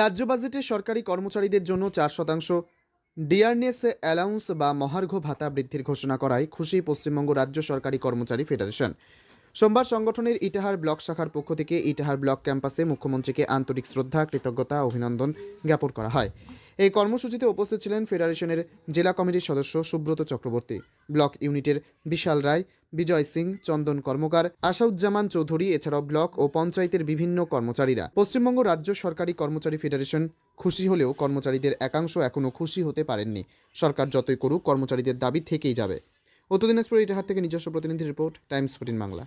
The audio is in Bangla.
রাজ্য বাজেটে সরকারি কর্মচারীদের জন্য চার শতাংশ ডিয়ারনেস অ্যালাউন্স বা মহার্ঘ ভাতা বৃদ্ধির ঘোষণা করায় খুশি পশ্চিমবঙ্গ রাজ্য সরকারি কর্মচারী ফেডারেশন। সোমবার সংগঠনের ইটাহার ব্লক শাখার পক্ষ থেকে ইটাহার ব্লক ক্যাম্পাসে মুখ্যমন্ত্রীকে আন্তরিক শ্রদ্ধা, কৃতজ্ঞতা, অভিনন্দন জ্ঞাপন করা হয়। এই কর্মসূচিতে উপস্থিত ছিলেন ফেডারেশনের জেলা কমিটির সদস্য সুব্রত চক্রবর্তী, ব্লক ইউনিটের বিশাল রায় বিজয় সিং, চন্দন কর্মকার, আসাউজ্জামান চৌধুরী, এছাড়াও ব্লক ও পঞ্চায়েতের বিভিন্ন কর্মচারীরা। পশ্চিমবঙ্গ রাজ্য সরকারি কর্মচারী ফেডারেশন খুশি হলেও কর্মচারীদের একাংশ এখনও খুশি হতে পারেননি। সরকার যতই করুক, কর্মচারীদের দাবি থেকেই যাবে। উত্তর দিনাজপুর ইটাহার থেকে নিজস্ব প্রতিনিধি report, Times fourteen Bangla.